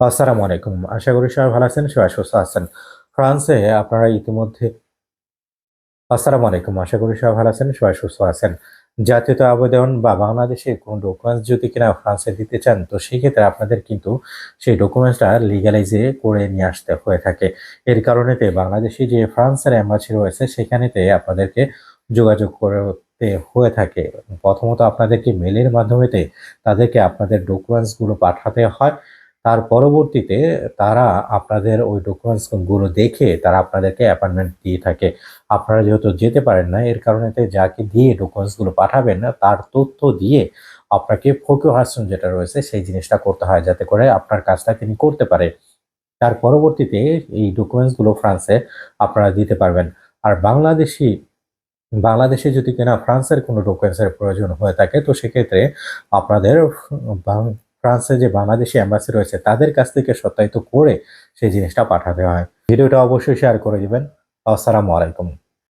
আসসালামু আলাইকুম। আশা করি সবাই ভালো আছেন, সবাই সুস্থ আছেন। ফ্রান্সে আপনারা ইতিমধ্যে আসসালামু আলাইকুম। আশা করি সবাই ভালো আছেন, সবাই সুস্থ আছেন। জাতীয়তা আবেদন বা বাংলাদেশে কোনো ডকুমেন্টস যদি কিনা ফ্রান্সে দিতে চান, তো সেক্ষেত্রে আপনাদের কিন্তু সেই ডকুমেন্টসটা লিগালাইজে করে নিয়ে আসতে হয়ে থাকে। এর কারণেতে বাংলাদেশি যে ফ্রান্সের অ্যাম্বাসি রয়েছে, সেখানেতে আপনাদেরকে যোগাযোগ করতে হয়ে থাকে। প্রথমত আপনাদেরকে মেলের মাধ্যমেতে তাদেরকে আপনাদের ডকুমেন্টসগুলো পাঠাতে হয়। তার পরবর্তীতে তারা আপনাদের ওই ডকুমেন্টসগুলো দেখে তারা আপনাদেরকে অ্যাপয়েন্টমেন্ট দিয়ে থাকে। আপনারা যেহেতু যেতে পারেন না, এর কারণেতে যাকে দিয়ে ডকুমেন্টসগুলো পাঠাবেন না তার তথ্য দিয়ে আপনাকে ফোকিও হাসন যেটা রয়েছে, সেই জিনিসটা করতে হয়, যাতে করে আপনার কাজটা তিনি করতে পারে। তার পরবর্তীতে এই ডকুমেন্টসগুলো ফ্রান্সে আপনারা দিতে পারবেন। আর বাংলাদেশি, বাংলাদেশে যদি কিনা ফ্রান্সের কোনো ডকুমেন্টসের প্রয়োজন হয়ে থাকে, তো সেক্ষেত্রে আপনাদের ফ্রান্সে যে বাংলাদেশি অ্যাম্বাসি রয়েছে, তাদের কাছ থেকে সত্যায়িত করে সেই জিনিসটা পাঠাতে হয়। ভিডিওটা অবশ্যই শেয়ার করে দেবেন। আসসালামু আলাইকুম।